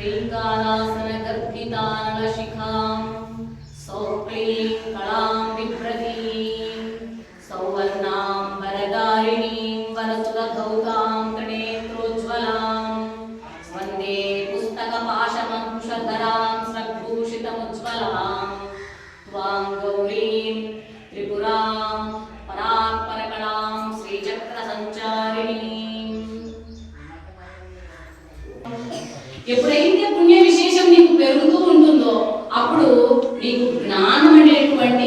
श्रीङ्गालासनगर्भितानलशिखां सौक्लीं कलां विप्रति మీకు జ్ఞానం అనేటువంటి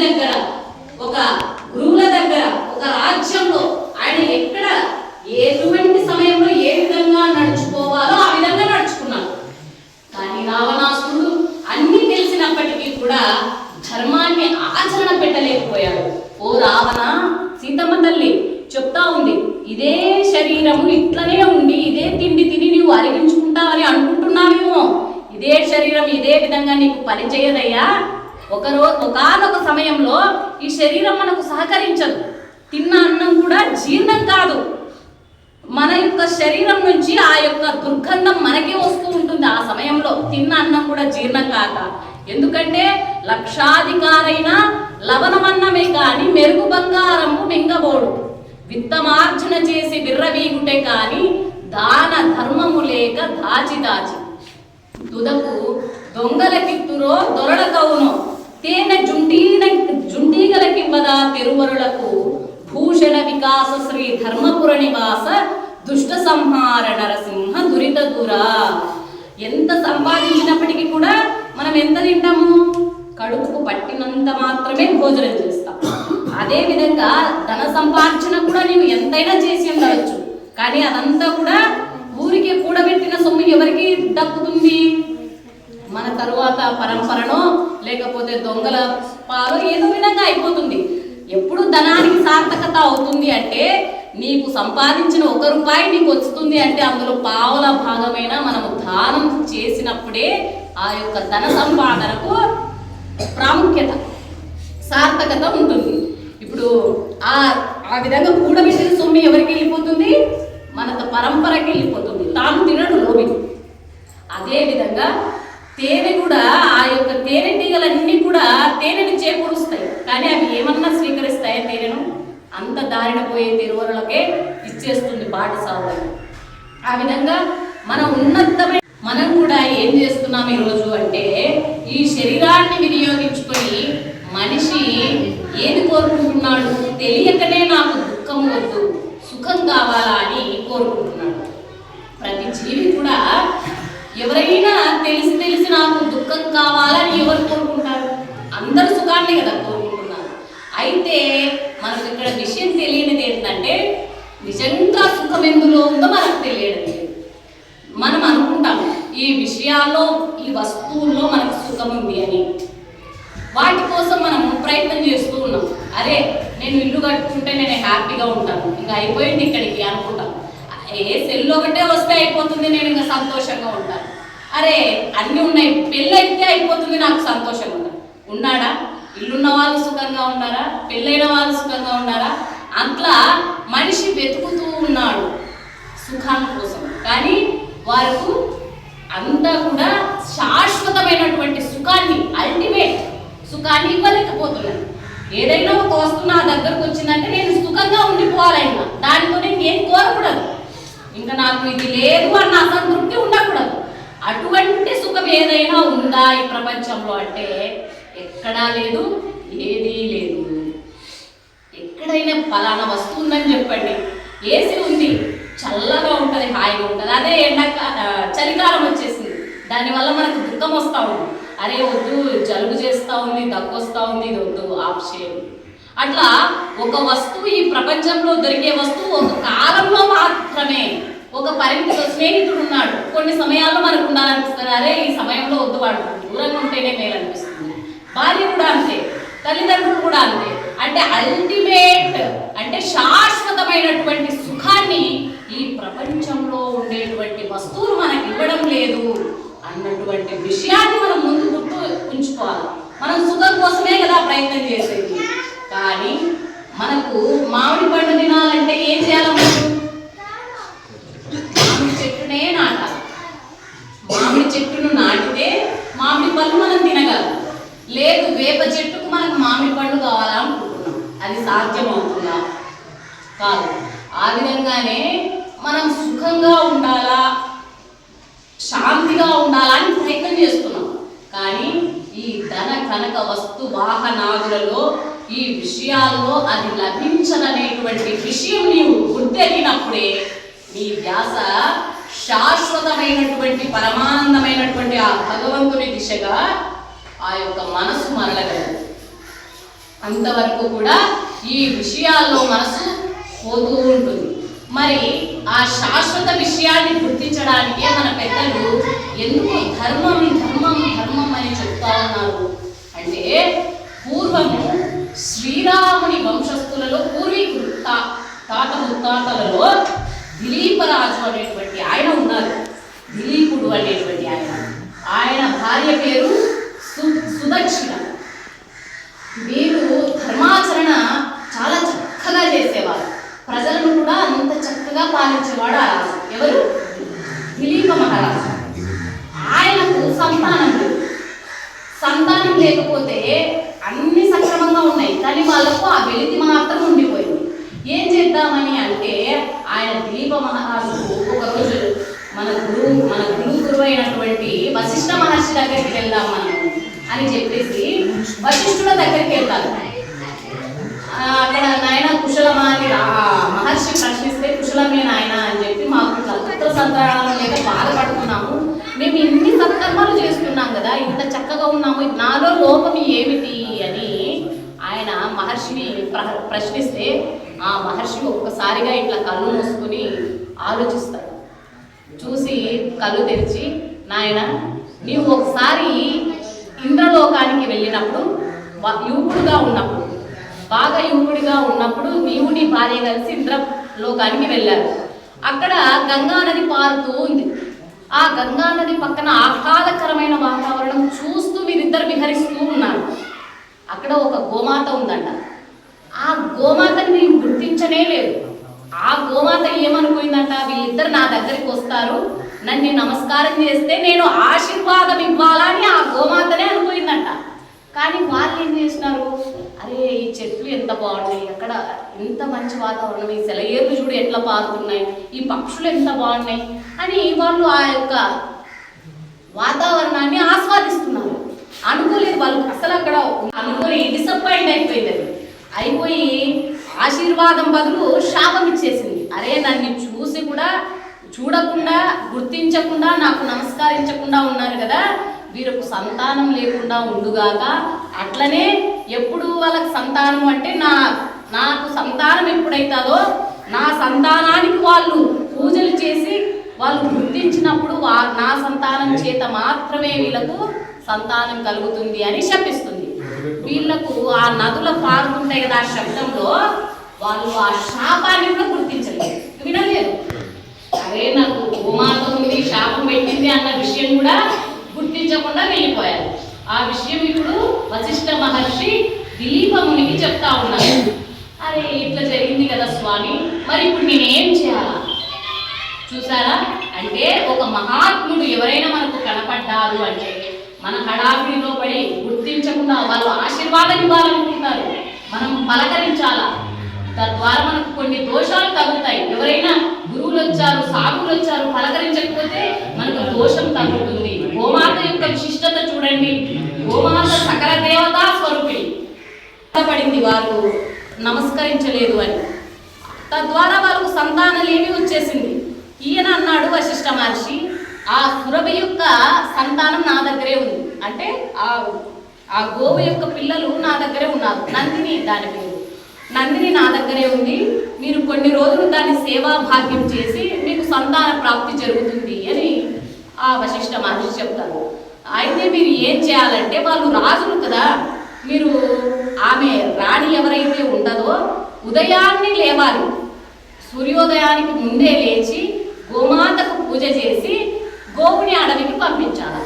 దగ్గర ఒక ఉంటే కానీ దాన ధర్మము లేక దాచి దాచి. తుదకు దొంగలకిత్తురో దొరడకవును తేన జుంటీన జుంటీగలకివ్వదా తిరుమరులకు భూషణ వికాస శ్రీ ధర్మపుర నివాస దుష్ట సంహార నరసింహ దురిత దురా ఎంత సంపాదించినప్పటికీ కూడా మనం ఎంత తింటాము? కడుపుకు పట్టినంత మాత్రమే భోజనం చేస్తాం. అదే విధంగా ధన సంపార్జన కూడా నీవు ఎంతైనా చేసి ఉండవచ్చు. కానీ అదంతా కూడా ఊరికి కూడబెట్టిన సొమ్ము ఎవరికి దక్కుతుంది? మన తరువాత పరంపరనో లేకపోతే దొంగల పాలో ఏదో విధంగా అయిపోతుంది. ఎప్పుడు ధనానికి సార్థకత అవుతుంది అంటే నీకు సంపాదించిన ఒక రూపాయి నీకు వస్తుంది అంటే అందులో పావుల భాగమైన మనము దానం చేసినప్పుడే ఆ యొక్క ధన సంపాదనకు ప్రాముఖ్యత సార్థకత ఉంటుంది. ఇప్పుడు ఆ ఆ విధంగా కూడబెట్టిన సొమ్ము ఎవరికి నాన్నత పరంపరకి వెళ్ళిపోతుంది తాను తినడు లోబి. అదేవిధంగా తేనె కూడా ఆ యొక్క తేనెటీగలన్నీ కూడా తేనెని చేకూరుస్తాయి. కానీ అవి ఏమన్నా స్వీకరిస్తాయా తేనెను? అంత దారిన పోయే తెరువలకే ఇచ్చేస్తుంది పాఠశాలలకు ఆ విధంగా మన ఉన్నతమైన మనం కూడా ఏం చేస్తున్నాం ఈరోజు అంటే ఈ శరీరాన్ని వినియోగించుకొని మనిషి ఏది కోరుకుంటున్నాడు తెలియకనే నాకు దుఃఖం వద్దు. సుఖం కావాలా అని కోరుకుంటున్నాడు. ప్రతి జీవి కూడా ఎవరైనా తెలిసి తెలిసి నాకు దుఃఖం కావాలని ఎవరు కోరుకుంటారు? అందరు సుఖాన్ని కదా కోరుకుంటున్నారు. అయితే మనకు ఇక్కడ విషయం తెలియనిది ఏంటంటే నిజంగా సుఖం ఎందులో ఉందో మనకు తెలియడం లేదు. మనం అనుకుంటాం ఈ విషయాల్లో ఈ వస్తువుల్లో మనకు సుఖం ఉంది అని. వాటి కోసం మనం ప్రయత్నం చేస్తూ ఉన్నాం. అరే నేను ఇల్లు కట్టుకుంటే నేను హ్యాపీగా ఉంటాను. ఇంకా అయిపోయింది ఇక్కడికి అనుకుంటాను ఏ సెల్ ఒకటే వస్తే అయిపోతుంది నేను ఇంకా సంతోషంగా ఉంటాను. అరే అన్నీ ఉన్నాయి. పెళ్ళి అయితే అయిపోతుంది నాకు సంతోషంగా ఉంటాను ఉన్నాడా? ఇల్లున్న వాళ్ళు సుఖంగా ఉన్నారా? పెళ్ళైన వాళ్ళు సుఖంగా ఉన్నారా? అట్లా మనిషి వెతుకుతూ ఉన్నాడు సుఖాల కోసం. కానీ వారు అంతా కూడా శాశ్వతమైనటువంటి సుఖాన్ని అల్టిమేట్ సుఖాన్ని ఇవ్వలేకపోతున్నారు ఏదైనా ఒక వస్తువు నా దగ్గరకు వచ్చిందంటే నేను సుఖంగా ఉండిపోవాలైనా. దానితో నేను ఏం కోరకూడదు. ఇంకా నాకు ఇది లేదు అన్న అసంతృప్తి ఉండకూడదు. అటువంటి సుఖం ఏదైనా ఉందా ఈ ప్రపంచంలో అంటే ఎక్కడా లేదు ఏదీ లేదు. ఎక్కడైనా ఫలానా వస్తువు ఉందని చెప్పండి. ఏసీ ఉంది. చల్లగా ఉంటుంది హాయిగా ఉంటుంది. అదే ఎండ చలికాలం వచ్చేసింది. దానివల్ల మనకు దుఃఖం వస్తూ ఉంటుంది అరే వద్దు జలుబు చేస్తూ ఉంది దగ్గు ఉంది ఇది వద్దు ఆఫ్ చేయండి అట్లా ఒక వస్తువు ఈ ప్రపంచంలో దొరికే వస్తువు ఒక కాలంలో మాత్రమే ఒక పరిమితితో స్నేహితుడు ఉన్నాడు. కొన్ని సమయాల్లో మనకు ఉండాలనిపిస్తుంది అరే ఈ సమయంలో వద్దు వాడు దూరంగా ఉంటేనే మేలు అనిపిస్తుంది భార్య కూడా అంతే తల్లిదండ్రులు కూడా అంతే. అంటే అల్టిమేట్ అంటే శాశ్వతమైనటువంటి సుఖాన్ని ఈ ప్రపంచంలో ఉండేటువంటి వస్తువులు మనకి ఇవ్వడం లేదు. అన్నటువంటి విషయాన్ని మనం ముందు గుర్తు ఉంచుకోవాలి. మనం సుఖం కోసమే కదా ప్రయత్నం చేసేది. కానీ మనకు మామిడి పండు తినాలంటే ఏం చేయాలి మామిడి చెట్టునే నాటాలి. మామిడి చెట్టును నాటితే మామిడి పళ్ళు మనం తినగలం. లేదు వేప చెట్టుకు మనకు మామిడి పండు కావాలనుకుంటున్నాం అది సాధ్యం అవుతుందా కాదు. ఆ విధంగానే మనం సుఖంగా ఉండాలా? శాంతిగా ఉండాలని ప్రయత్నం చేస్తున్నాం. కానీ ఈ ధన కనక వస్తు వాహనాదులలో ఈ విషయాల్లో అది లభించదనేటువంటి విషయం నీవు గుర్తెరిగినప్పుడే నీ ధ్యాస శాశ్వతమైనటువంటి పరమానందమైనటువంటి ఆ భగవంతుని దిశగా ఆ యొక్క మనసు మరలగలదు. అంతవరకు కూడా ఈ విషయాల్లో మనసు పోతూ ఉంటుంది. మరి ఆ శాశ్వత విషయాన్ని గుర్తించడానికే మన పెద్దలు ఎందుకు ధర్మం ధర్మం ధర్మం అని చెప్తా ఉన్నారు. అంటే పూర్వము శ్రీరాముని వంశస్థులలో పూర్వీకులు తాత ముత్తాతలలో దిలీపరాజు అనేటువంటి ఆయన ఉన్నారు. దిలీపుడు అనేటువంటి ఆయన. ఆయన భార్య పేరు సు సుదక్షిణ. వీరు ధర్మాచరణ చాలా చక్కగా చేసేవారు. ప్రజలను కూడా అంత చక్కగా పాలించేవాడు ఆ ఎవరు? దిలీప మహారాజు. ఆయనకు సంతానం సంతానం లేకపోతే అన్ని సక్రమంగా ఉన్నాయి. కానీ వాళ్ళకు ఆ వెలితి మాత్రం ఉండిపోయింది. ఏం చేద్దామని అంటే ఆయన దిలీప మహారాజు ఒక రోజు మన గురువు మన గురువు గురువు అయినటువంటి వశిష్ఠ మహర్షి దగ్గరికి వెళ్దాం మనం అని చెప్పేసి వశిష్ఠుల దగ్గరికి వెళ్తాను అక్కడ నాయన కుశలమా అని మహర్షి ప్రశ్నిస్తే కుశలమే నాయన అని చెప్పి మాకు ఇట్లా పుత్ర సంతానం లేక బాధపడుతున్నాము. మేము ఇన్ని సత్కర్మాలు చేస్తున్నాం కదా ఇంత చక్కగా ఉన్నాము నాలో లోపం ఏమిటి అని ఆయన మహర్షిని ప్ర- ప్రశ్నిస్తే ఆ మహర్షి ఒక్కసారిగా ఇట్లా కళ్ళు మూసుకుని ఆలోచిస్తాడు. చూసి కళ్ళు తెరిచి నాయన నీవు ఒకసారి ఇంద్రలోకానికి వెళ్ళినప్పుడు యువకుడుగా ఉన్నప్పుడు బాగా యువకుడిగా ఉన్నప్పుడు నీవు భార్య కలిసి ఇంద్రలోకానికి వెళ్ళారు. అక్కడ గంగా నది పారుతూ ఉంది. ఆ గంగా నది పక్కన ఆహ్లాదకరమైన వాతావరణం చూస్తూ వీరిద్దరు విహరిస్తూ ఉన్నారు. అక్కడ ఒక గోమాత ఉందంట. ఆ గోమాతని మీరు గుర్తించనే లేదు. ఆ గోమాత ఏమనుకుందంట? వీళ్ళిద్దరు నా దగ్గరికి వస్తారు. నన్ను నమస్కారం చేస్తే నేను ఆశీర్వాదం ఇవ్వాలని ఆ గోమాతనే అనుకుందంట కానీ వాళ్ళు ఏం చేసినారు అరే ఈ చెట్లు ఎంత ఇంత ఎంత మంచి వాతావరణం ఈ సెలయేర్లు చూడు ఎట్లా పారుతున్నాయి ఈ పక్షులు ఎంత బాగున్నాయి అని వాళ్ళు ఆ యొక్క వాతావరణాన్ని ఆస్వాదిస్తున్నారు. అనుకోలేదు వాళ్ళు అసలు అక్కడ అనుకోని డిసప్పాయింట్ అయిపోయింది అది. అయిపోయి ఆశీర్వాదం బదులు శాపం ఇచ్చేసింది. అరే నన్ను చూసి కూడా చూడకుండా గుర్తించకుండా నాకు నమస్కరించకుండా ఉన్నారు కదా వీరకు సంతానం లేకుండా ఉండుగాక అట్లనే ఎప్పుడు వాళ్ళకి సంతానం అంటే నా నాకు సంతానం ఎప్పుడైతుందో నా సంతానానికి వాళ్ళు పూజలు చేసి వాళ్ళు గుర్తించినప్పుడు వా నా సంతానం చేత మాత్రమే వీళ్ళకు సంతానం కలుగుతుంది అని శపిస్తుంది. వీళ్ళకు ఆ నదుల పారుతుంటాయి కదా ఆ శబ్దంలో వాళ్ళు ఆ శాపాన్ని కూడా గుర్తించలేదు. వినలేదు. అరే నాకు గోమాత ఉంది శాపం పెట్టింది అన్న విషయం కూడా గుర్తించకుండా వెళ్ళిపోయారు. ఆ విషయం ఇప్పుడు వశిష్ఠ మహర్షి దిలీపమునికి చెప్తా ఉన్నారు అరే ఇట్లా జరిగింది కదా స్వామి మరి ఇప్పుడు నేనేం చేయాలా? చూసారా? అంటే ఒక మహాత్ముడు ఎవరైనా మనకు కనపడ్డారు అంటే మన హడావిడిలో పడి గుర్తించకుండా వాళ్ళు ఆశీర్వాదం ఇవ్వాలనుకుంటారు మనం పలకరించాలా? తద్వారా మనకు కొన్ని దోషాలు తగ్గుతాయి ఎవరైనా గురువులు వచ్చారు సాగులు వచ్చారు పలకరించకపోతే మనకు దోషం తగ్గుతుంది గోమాత యొక్క విశిష్టత చూడండి. గోమాత సకల దేవతా స్వరూపిణి. పడింది వారు. నమస్కరించలేదు అని. తద్వారా వాళ్ళకు సంతానలేమి వచ్చేసింది? ఈయన అన్నాడు వశిష్ఠ మహర్షి ఆ సురభి యొక్క సంతానం నా దగ్గరే ఉంది. అంటే ఆ ఆ గోవు యొక్క పిల్లలు నా దగ్గరే ఉన్నారు. నందిని దాని పేరు. నందిని నా దగ్గరే ఉంది. మీరు కొన్ని రోజులు దాన్ని సేవా భాగ్యం చేసి మీకు సంతాన ప్రాప్తి జరుగుతుంది అని ఆ వశిష్ఠ మహర్షి చెప్తారు. అయితే మీరు ఏం చేయాలంటే వాళ్ళు రాజులు కదా మీరు ఆమె రాణి ఎవరైతే ఉండదో ఉదయాన్నే లేవాలి. సూర్యోదయానికి ముందే లేచి గోమాతకు పూజ చేసి గోవుని అడవికి పంపించాలి.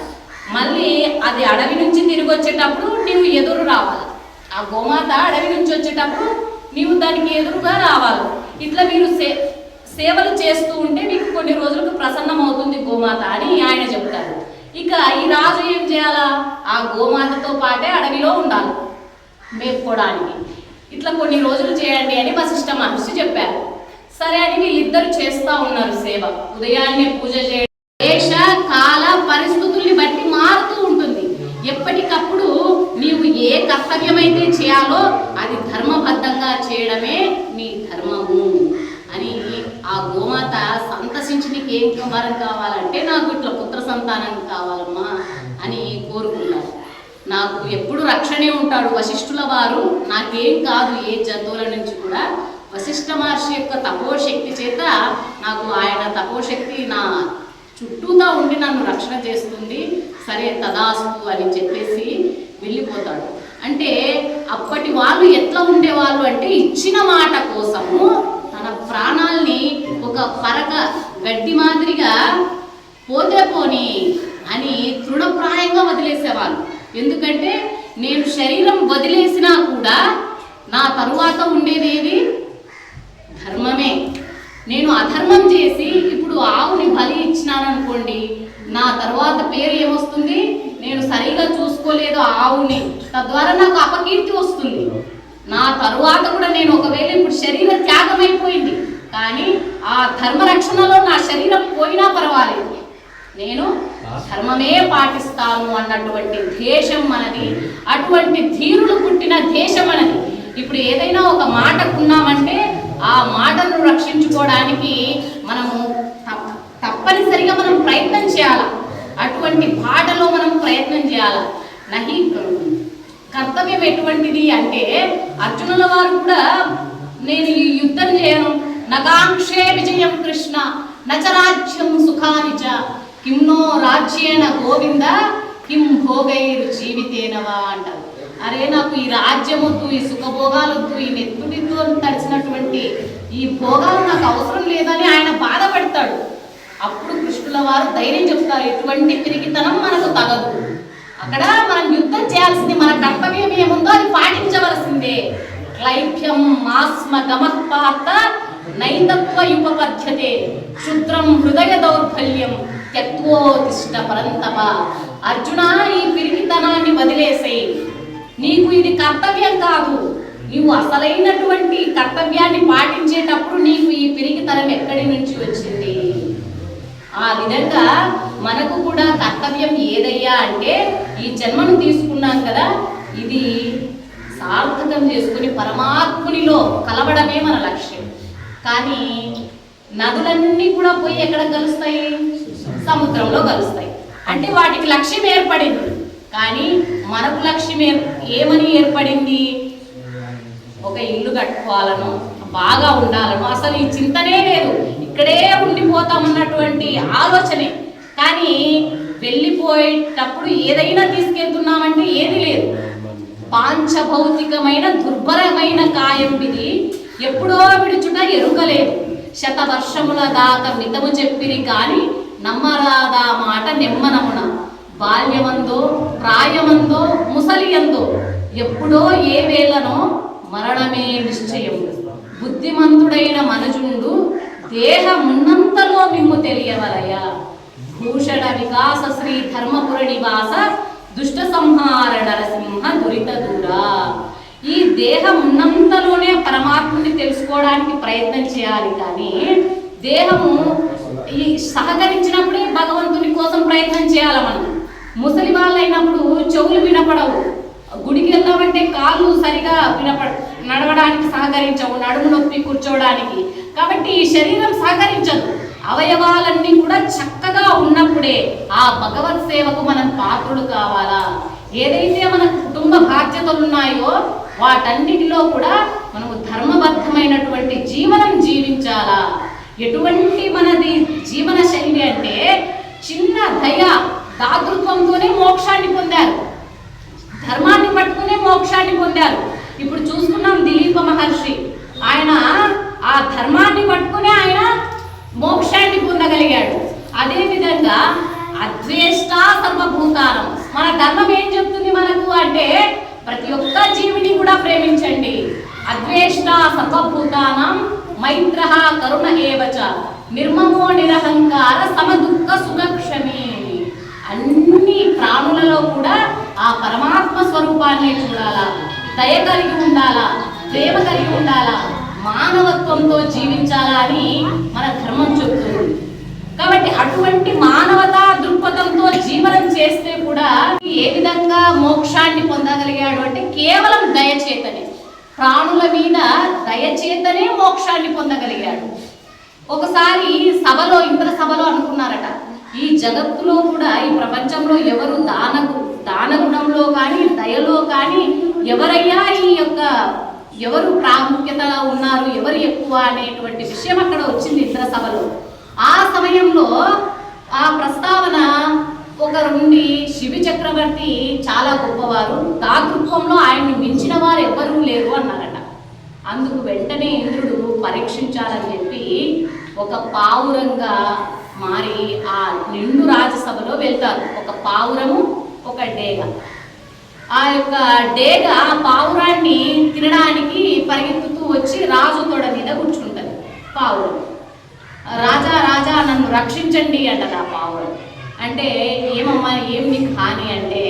మళ్ళీ అది అడవి నుంచి తిరిగి వచ్చేటప్పుడు నీవు ఎదురు రావాలి. ఆ గోమాత అడవి నుంచి వచ్చేటప్పుడు నీవు దానికి ఎదురుగా రావాలి. ఇట్లా మీరు సే సేవలు చేస్తూ ఉంటే మీకు కొన్ని రోజులకు ప్రసన్నం అవుతుంది గోమాత అని ఆయన చెప్తారు. ఇక ఈ రాజు ఏం చేయాలా? ఆ గోమాతతో పాటే అడవిలో ఉండాలి. మేపుకోవడానికి. ఇట్లా కొన్ని రోజులు చేయండి అని వశిష్ఠ మహర్షి చెప్పారు. సరే అని వీళ్ళిద్దరు చేస్తా ఉన్నారు సేవ. ఉదయాన్నే పూజ చేయడం దేశ కాల పరిస్థితుల్ని బట్టి మారుతూ ఉంటుంది. ఎప్పటికప్పుడు నీవు ఏ కర్తవ్యమైతే చేయాలో అది ధర్మబద్ధంగా చేయడమే నీ ధర్మము అని ఆ గోమాత సంతసించి నీకు ఏం వరం కావాలంటే నాకు ఇట్లా పుత్ర సంతానం కావాలమ్మా అని కోరుకున్నారు నాకు ఎప్పుడు రక్షణే ఉంటాడు వశిష్ఠుల వారు. నాకేం కాదు ఏ జంతువుల నుంచి కూడా వశిష్ఠ మహర్షి యొక్క తపోశక్తి చేత నాకు ఆయన తపోశక్తి నా చుట్టూతా ఉండి నన్ను రక్షణ చేస్తుంది. సరే తదాస్తు అని చెప్పేసి వెళ్ళిపోతాడు. అంటే అప్పటి వాళ్ళు ఎట్లా ఉండేవాళ్ళు అంటే ఇచ్చిన మాట కోసము తన ప్రాణాల్ని ఒక పరక గడ్డి మాదిరిగా పోతే పోని అని తృణప్రాయంగా వదిలేసేవాళ్ళు. ఎందుకంటే నేను శరీరం వదిలేసినా కూడా నా తరువాత ఉండేది ఏది? ధర్మమే. నేను అధర్మం చేసి ఇప్పుడు ఆవుని బలి ఇచ్చినాను అనుకోండి నా తర్వాత పేరు ఏమొస్తుంది? నేను సరిగా చూసుకోలేదు ఆవుని. తద్వారా నాకు అపకీర్తి వస్తుంది. నా తరువాత కూడా నేను ఒకవేళ ఇప్పుడు శరీర త్యాగం అయిపోయింది కానీ ఆ ధర్మ రక్షణలో నా శరీరం పోయినా పర్వాలేదు. నేను ధర్మమే పాటిస్తాను అన్నటువంటి దేశం మనది. అటువంటి ధీరులు పుట్టిన దేశం మనది. ఇప్పుడు ఏదైనా ఒక మాటకున్నామంటే ఆ మాటను రక్షించుకోవడానికి మనము తప్పనిసరిగా మనం ప్రయత్నం చేయాలి? అటువంటి పాటలో మనం ప్రయత్నం చేయాలి? నహి కర్తవ్యం ఎటువంటిది అంటే అర్జునుల వారు కూడా నేను ఈ యుద్ధం చేయను. నకాంక్షే విజయం కృష్ణ. నచరాజ్యం సుఖానిచ. కిమ్నో కిం రాజ్యేన గోవింద. కిం భోగైర్ జీవితేనవా అంటారు. అరే నాకు ఈ రాజ్యమొద్దు ఈ సుఖభోగాలొద్దు ఈ ఈ నెత్తుడితో తడిచినటువంటి ఈ భోగాలు నాకు అవసరం లేదని ఆయన బాధపడతాడు. అప్పుడు కృష్ణుల వారు ధైర్యం చెప్తారు ఎటువంటి పిరిగితనం మనకు తగదు. అక్కడ మనం యుద్ధం చేయాల్సింది మన కర్తవ్యం ఏముందో అది పాటించవలసిందే. క్లైభ్యం మాస్మ గమత్పాత నైందత్వ యుపపద్యతే క్షుద్రం హృదయ దౌర్బల్యం త్యక్వోతిష్ట పరంతప. అర్జున ఈ పిరిగితనాన్ని వదిలేసేయి. నీకు ఇది కర్తవ్యం కాదు. నువ్వు అసలైనటువంటి కర్తవ్యాన్ని పాటించేటప్పుడు నీకు ఈ పిరికితనం ఎక్కడి నుంచి వచ్చింది? ఆ విధంగా మనకు కూడా కర్తవ్యం ఏదయ్యా అంటే ఈ జన్మను తీసుకున్నాం కదా ఇది సార్థకం చేసుకుని పరమాత్మునిలో కలవడమే మన లక్ష్యం. కానీ నదులన్నీ కూడా పోయి ఎక్కడ కలుస్తాయి? సముద్రంలో కలుస్తాయి. అంటే వాటికి లక్ష్యం ఏర్పడింది. కానీ మనకు లక్ష్యం ఏమని ఏర్పడింది? ఒక ఇల్లు కట్టుకోవాలను బాగా ఉండాలను. అసలు ఈ చింతనే లేదు. ఇక్కడే ఉండిపోతామన్నటువంటి ఆలోచనే. కానీ వెళ్ళిపోయేటప్పుడు ఏదైనా తీసుకెళ్తున్నామంటే ఏది లేదు. పాంచభౌతికమైన దుర్బలమైన కాయం ఇది. ఎప్పుడో విడుచుట ఎరుకలేదు. శతవర్షముల దాకా మితము చెప్పిరి కానీ నమ్మరాదా మాట నెమ్మనమున. బాల్యమందో ప్రాయమందో ముసలియందో ఎప్పుడో ఏ వేళనో మరణమే నిశ్చయం. బుద్ధిమంతుడైన మనజుండు దేహమున్నంతలో మిమ్ము తెలియవలయా. భూషణ వికాస శ్రీ ధర్మపుర నివాస దుష్ట సంహార నరసింహ దురిత దూరా. ఈ దేహం ఉన్నంతలోనే పరమాత్మని తెలుసుకోవడానికి ప్రయత్నం చేయాలి కానీ దేహము ఈ సహకరించినప్పుడే భగవంతుని కోసం ప్రయత్నం చేయాలి మనం. ముసలి వాళ్ళైనప్పుడు చెవులు వినపడవు. గుడికి వెళ్దామంటే కాళ్ళు సరిగా వినపడ నడవడానికి సహకరించవు నడుము నొప్పి కూర్చోవడానికి. కాబట్టి ఈ శరీరం సహకరించదు. అవయవాలన్నీ కూడా చక్కగా ఉన్నప్పుడే ఆ భగవత్ సేవకు మనం పాత్రుడు కావాలా? ఏదైతే మన కుటుంబ బాధ్యతలు ఉన్నాయో వాటన్నిటిలో కూడా మనము ధర్మబద్ధమైనటువంటి జీవనం జీవించాలా? ఎటువంటి మనది జీవన శైలి అంటే చిన్న దయ దాతృత్వంతోనే మోక్షాన్ని పొందారు. ధర్మాన్ని పట్టుకునే మోక్షాన్ని పొందారు. ఇప్పుడు చూసుకున్నాం దిలీప మహర్షి. ఆయన ఆ ధర్మాన్ని పట్టుకునే ఆయన మోక్షాన్ని పొందగలిగాడు. అదే విధంగా అద్వేష్ట సర్వభూతానం. మన ధర్మం ఏం చెప్తుంది మనకు అంటే ప్రతి ఒక్క జీవిని కూడా ప్రేమించండి. అద్వేష్ట సర్వభూతానం మైత్ర కరుణ ఏవచ. నిర్మమో నిరహంకార సమదుఃఖ సుఖ ప్రాణులలో కూడా ఆ పరమాత్మ స్వరూపాన్ని చూడాలా? దయ కలిగి ఉండాలా? ప్రేమ కలిగి ఉండాలా? మానవత్వంతో జీవించాలా అని మన ధర్మం చెప్తుంది. కాబట్టి అటువంటి మానవతా దృక్పథంతో జీవనం చేస్తే కూడా ఏ విధంగా మోక్షాన్ని పొందగలిగాడు అంటే కేవలం దయచేతనే. ప్రాణుల మీద దయచేతనే మోక్షాన్ని పొందగలిగాడు. ఒకసారి సభలో ఇంద్ర సభలో అనుకున్నారట. ఈ జగత్తులో కూడా ఈ ప్రపంచంలో ఎవరు దానగు దానగుణంలో కానీ దయలో కానీ ఎవరయ్యా ఈ యొక్క ఎవరు ప్రాముఖ్యత ఉన్నారు ఎవరు ఎక్కువ అనేటువంటి విషయం అక్కడ వచ్చింది ఇంద్ర సభలో ఆ సమయంలో ఆ ప్రస్తావన ఒకరుండి శివి చక్రవర్తి చాలా గొప్పవారు. దాతృత్వంలో ఆయన్ని మించిన వారు ఎవ్వరూ లేరు అన్నారట. అందుకు వెంటనే ఇంద్రుడు పరీక్షించాలని చెప్పి ఒక పావురంగా మారి ఆ నిండు రాజసభలో వెళ్తారు. ఒక పావురము ఒక డేగ. ఆ యొక్క డేగ ఆ పావురాన్ని తినడానికి పరిగెత్తుతూ వచ్చి రాజు తొడ మీద కూర్చుంటుంది. పావురం. రాజా రాజా నన్ను రక్షించండి అంటది ఆ పావురం. అంటే ఏమమ్మా ఏం నీకు హాని అంటే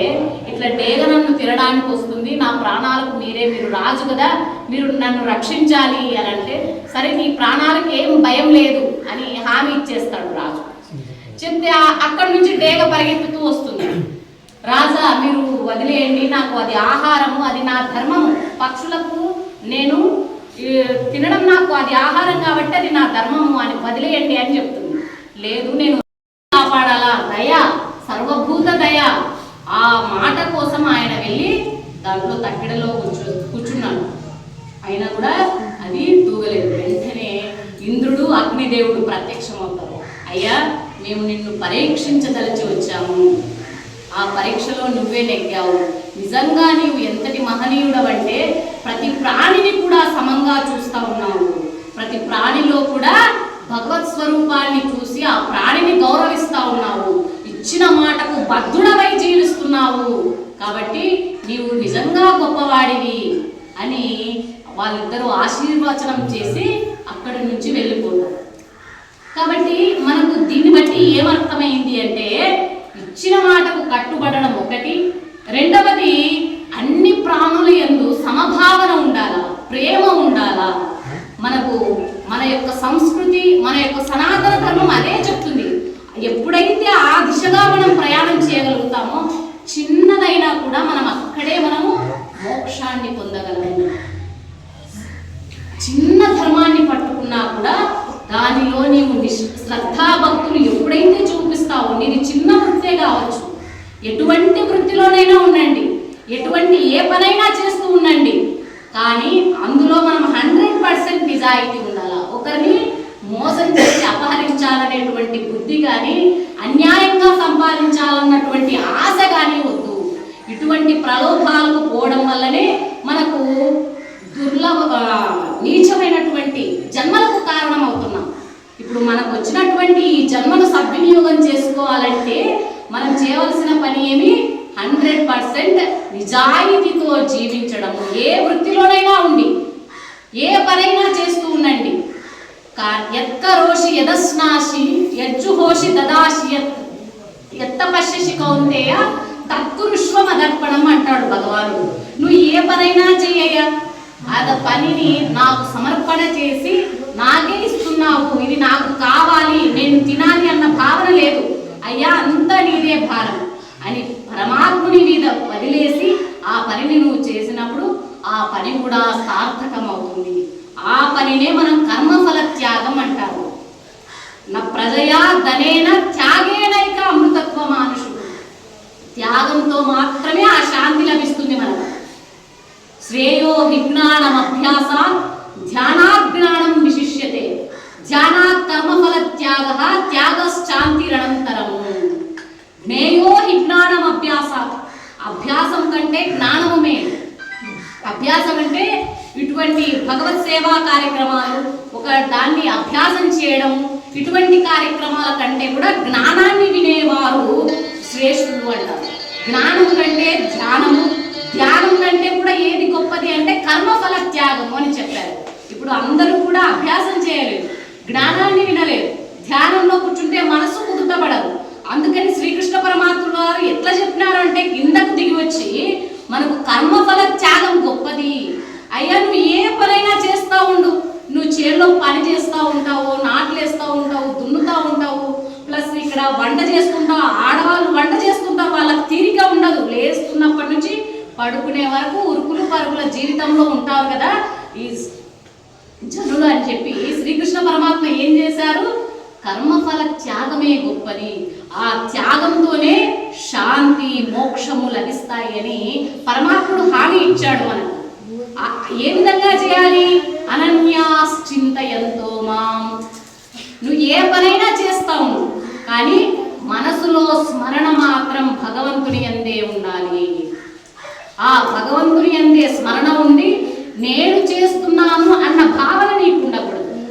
ఇట్లా డేగ నన్ను తినడానికి వస్తుంది నా ప్రాణాలకు మీరే మీరు రాజు కదా మీరు నన్ను రక్షించాలి అని అంటే సరే నీ ప్రాణాలకు ఏం భయం లేదు అని హామీ ఇచ్చేస్తాడు రాజు. చెప్తే అక్కడి నుంచి డేగ పరిగెత్తుతూ వస్తుంది. రాజా మీరు వదిలేయండి నాకు అది ఆహారము అది నా ధర్మము. పక్షులకు నేను తినడం నాకు అది ఆహారం కాబట్టి అది నా ధర్మము అని వదిలేయండి అని చెప్తుంది. లేదు నేను కాపాడాలా? దయ సర్వభూత దయ. ఆ మాట కోసం ఆయన వెళ్ళి దాంట్లో తక్కిడలో కూర్చో కూర్చున్నాడు అయినా కూడా అది తూగలేదు. వెంటనే ఇంద్రుడు అగ్నిదేవుడు ప్రత్యక్షం అవుతారు అయ్యా మేము నిన్ను పరీక్షించదలిచి వచ్చాము. ఆ పరీక్షలో నువ్వే నెగ్గావు. నిజంగా నీవు ఎంతటి మహనీయుడవంటే ప్రతి ప్రాణిని కూడా సమంగా చూస్తా ఉన్నావు. ప్రతి ప్రాణిలో కూడా భగవత్ స్వరూపాన్ని చూసి ఆ ప్రాణిని గౌరవిస్తా ఉన్నావు. ఇచ్చిన మాటకు బద్ధుడవై జీవిస్తున్నావు. కాబట్టి నీవు నిజంగా గొప్పవాడివి అని వాళ్ళిద్దరూ ఆశీర్వచనం చేసి అక్కడి నుంచి వెళ్ళిపోతారు. కాబట్టి మనకు దీన్ని బట్టి ఏమర్థమైంది అంటే ఇచ్చిన మాటకు కట్టుబడడం ఒకటి రెండవది అన్ని ప్రాణుల ఎందు సమభావన ఉండాలా ప్రేమ ఉండాలా? మనకు మన యొక్క సంస్కృతి మన యొక్క సనాతన ధర్మం అదే చెప్తుంది. ఎప్పుడైతే ఆ దిశగా మనం ప్రయాణం చేయగలుగుతామో చిన్నదైనా కూడా మనం అక్కడే మనము మోక్షాన్ని పొందగలము. చిన్న ధర్మాన్ని పట్టుకున్నా కూడా దానిలో నీవు శ్రద్ధాభక్తులు ఎప్పుడైతే చూపిస్తావో నీది చిన్న వృత్తే కావచ్చు. ఎటువంటి వృత్తిలోనైనా ఉండండి. ఎటువంటి ఏ పనైనా చేస్తూ ఉండండి. కానీ అందులో మనం హండ్రెడ్ పర్సెంట్ నిజాయితీ ఉండాలా? ఒకరిని మోసం చేసి అపహరించాలనేటువంటి బుద్ధి కానీ అన్యాయంగా సంపాదించాలన్నటువంటి ఆశ కానీ వద్దు. ఇటువంటి ప్రలోభాలకు పోవడం వల్లనే మనకు దుర్లభ నీచమైనటువంటి జన్మలకు కారణం అవుతున్నాం ఇప్పుడు మనకు వచ్చినటువంటి ఈ జన్మను సద్వినియోగం చేసుకోవాలంటే మనం చేయవలసిన పని ఏమి? హండ్రెడ్ పర్సెంట్ నిజాయితీతో జీవించడం. ఏ వృత్తిలోనైనా ఉండి ఏ పనైనా చేస్తూ ఉండండి. కా- ఎత్క రోషి యదస్నాశి యజ్జుహోషి దదాశి యత్. ఎత్త పశ్యసి కౌంతేయ తత్కురుష్వ మదర్పణం అంటాడు భగవాను నువ్వు ఏ పనైనా చెయ్యయ్యా. అద పనిని నాకు సమర్పణ చేసి నాకే ఇస్తున్నావు. ఇది నాకు కావాలి. నేను తినాలి అన్న భావన లేదు. అయ్యా అంతా నీదే భారం. అని పరమాత్ముని మీద వదిలేసి ఆ పనిని నువ్వు చేసినప్పుడు ఆ పని కూడా సార్థకమవుతుంది. ఆ పనినే మనం కర్మఫల త్యాగం అంటారు. నా ప్రజయా ధనేన త్యాగేనైక అమృతత్వ మానుషుడు త్యాగంతో మాత్రమే ఆ శాంతి లభిస్తుంది మనకు. శ్రేయో విజ్ఞానం అభ్యాస ధ్యానాజ్ఞానం విశిష్యతే. ధ్యానాత్ కర్మఫల త్యాగ త్యాగశ్చాంతిరనంతరము జ్ఞేయో హి జ్ఞానం అభ్యాస అభ్యాసం కంటే జ్ఞానము మే అభ్యాసం అంటే ఇటువంటి భగవత్ సేవా కార్యక్రమాలు ఒక దాన్ని అభ్యాసం చేయడం ఇటువంటి కార్యక్రమాల కంటే కూడా జ్ఞానాన్ని వినేవారు శ్రేష్ఠులు అంటారు. జ్ఞానం కంటే ధ్యానము ధ్యానం కంటే కూడా ఏది గొప్పది అంటే కర్మఫల త్యాగము అని చెప్పారు. ఇప్పుడు అందరూ కూడా అభ్యాసం చేయలేరు జ్ఞానాన్ని వినలేరు ధ్యానంలో కూర్చుంటే మనసు కుదుటపడదు అందుకని శ్రీకృష్ణ పరమాత్ముల గారు ఎట్లా చెప్పినారు అంటే కిందకు దిగి వచ్చి మనకు కర్మఫల త్యాగం గొప్పది. అయ్యా నువ్వు ఏ పనైనా చేస్తా ఉండు. నువ్వు చేలో పని చేస్తూ ఉంటావు నాట్లు వేస్తూ ఉంటావు దున్నుతూ ఉంటావు. ప్లస్ ఇక్కడ వంట చేసుకుంటావు ఆడవాళ్ళు వంట చేసుకుంటావు వాళ్ళకి తీరిక ఉండదు. లేస్తున్నప్పటి నుంచి పడుకునే వరకు ఉరుకులు పరుగుల జీవితంలో ఉంటారు కదా ఈ జనులు అని చెప్పి. శ్రీకృష్ణ పరమాత్మ ఏం చేశారు? కర్మఫల త్యాగమే గొప్పది. ఆ త్యాగంతోనే శాంతి మోక్షము లభిస్తాయి అని పరమాత్ముడు హామీ ఇచ్చాడు మనకు. ఏ విధంగా చేయాలి? అనన్యాశ్చింతయంతో మాం. నువ్వు ఏ పనైనా చేస్తావు నువ్వు. కానీ మనసులో స్మరణ మాత్రం భగవంతుని అందే ఉండాలి. ఆ భగవంతుని అందే స్మరణ ఉండి నేను చేస్తున్నాను అన్న భావన నీకు ఉండకూడదు.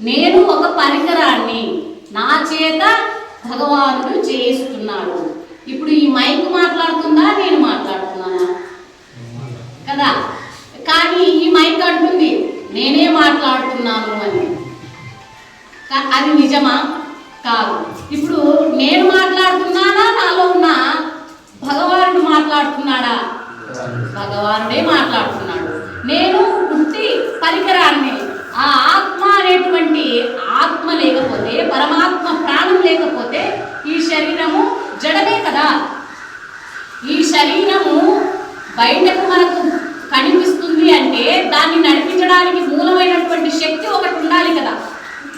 నేను ఒక పరికరాన్ని నా చేత భగవానుడు చేయిస్తున్నాడు. ఇప్పుడు ఈ మైక్ మాట్లాడుతుందా? నేను మాట్లాడుతున్నానా? కదా? కానీ ఈ మైక్ అంటుంది నేనే మాట్లాడుతున్నాను అని. అది నిజమా? కాదు. ఇప్పుడు నేను మాట్లాడుతున్నానా? నాలో ఉన్న భగవానుడు మాట్లాడుతున్నాడా? భగవానుడే మాట్లాడుతున్నాడు. నేను ఉట్టి పరికరాన్ని ఆ ఆత్మ అనేటువంటి ఆత్మ లేకపోతే పరమాత్మ ప్రాణం లేకపోతే ఈ శరీరము జడమే కదా. ఈ శరీరము బయటకు మనకు ఉంది అంటే దాన్ని నడిపించడానికి మూలమైనటువంటి శక్తి ఒకటి ఉండాలి కదా.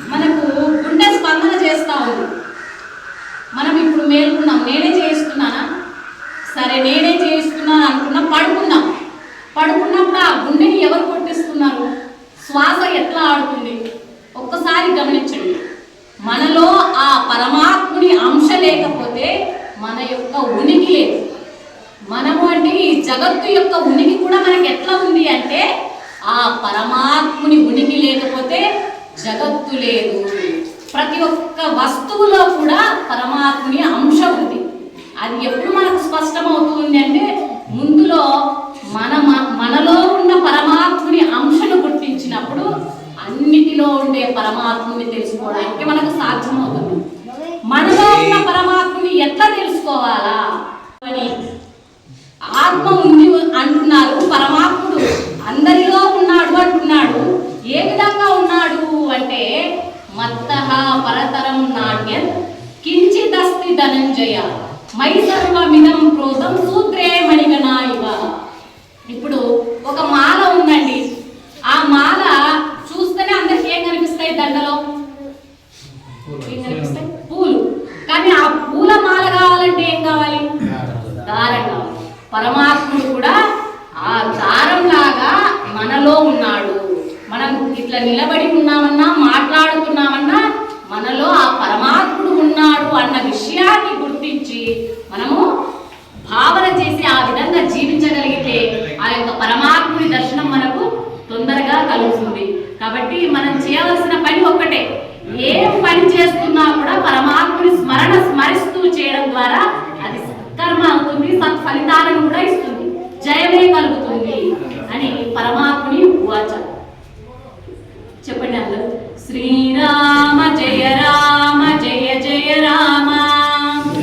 మనకు గుండె స్పందన చేస్తా ఉంది. మనం ఇప్పుడు మేల్కున్నాం. నేనే చేయిస్తున్నానా? సరే నేనే చేయిస్తున్నాను అనుకున్నా పడుకున్నాం. పడుకున్నప్పుడు ఆ గుండెని ఎవరు కొట్టిస్తున్నారు? శ్వాస ఎట్లా ఆడుతుంది? ఒక్కసారి గమనించండి. మనలో ఆ పరమాత్ముని అంశ లేకపోతే మన యొక్క ఉనికి లేదు. మనము అంటే ఈ జగత్తు యొక్క ఉనికి కూడా మనకి ఎట్లా ఉంది అంటే ఆ పరమాత్ముని ఉనికి లేకపోతే జగత్తు లేదు. ప్రతి ఒక్క వస్తువులో కూడా పరమాత్ముని అంశ ఉంది. అది ఎప్పుడు మనకు స్పష్టమవుతుంది అంటే ముందులో మన మనలో ఉన్న పరమాత్ముని అంశను గుర్తించినప్పుడు అన్నిటిలో ఉండే పరమాత్ముని తెలుసుకోవడానికి మనకు సాధ్యమవుతుంది. మనలో ఉన్న పరమాత్ముని ఎట్లా తెలుసుకోవాలా? అని ఆత్మ ఉంది అంటున్నారు పరమాత్ముడు అందరిలో ఉన్నాడు అంటున్నాడు. ఏ విధంగా ఉన్నాడు అంటే మత్త పరతరం నాట్యం కించిదస్తి ధనంజయ మై సర్వమిదం క్రోధం సూత్రే మణిగనా ఇవ ఇప్పుడు ఒక మాల ఉందండి. ఆ మాల చూస్తేనే అందరికి ఏం కనిపిస్తాయి దండలో? ఏం కనిపిస్తాయి? పూలు. కానీ ఆ పూల మాల కావాలంటే ఏం కావాలి? దారం కావాలి. పరమాత్ముడు కూడా ఆ దారం లాగా మనలో ఉన్నాడు. మనం ఇట్లా నిలబడి ఉన్నామన్నా మాట్లాడుతున్నామన్నా మనలో ఆ పరమాత్ముడు ఉన్నాడు అన్న విషయాన్ని గుర్తించి మనము భావన చేసి ఆ విధంగా జీవించగలిగితే ఆ యొక్క పరమాత్ముడి దర్శనం మనకు తొందరగా కలుగుతుంది. కాబట్టి మనం చేయవలసిన పని ఒక్కటే. ఏం పని చేస్తున్నా కూడా పరమాత్ముని స్మరణ స్మరిస్తూ చేయడం ద్వారా అది సత్కర్మ అవుతుంది సత్ఫలితాలను కూడా ఇస్తుంది. జయమే కలుగుతుంది అని పరమాత్ముని ఉవాచ చెప్పండి అందరూ. శ్రీరామ జయ రామ జయ జయ రామ.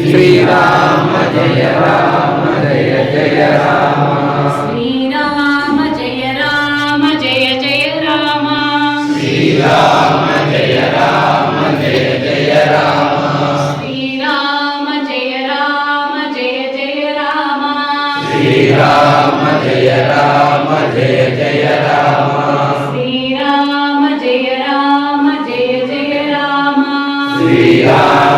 శ్రీరామ జయ రామ జయ జయ రామ. Aleluia.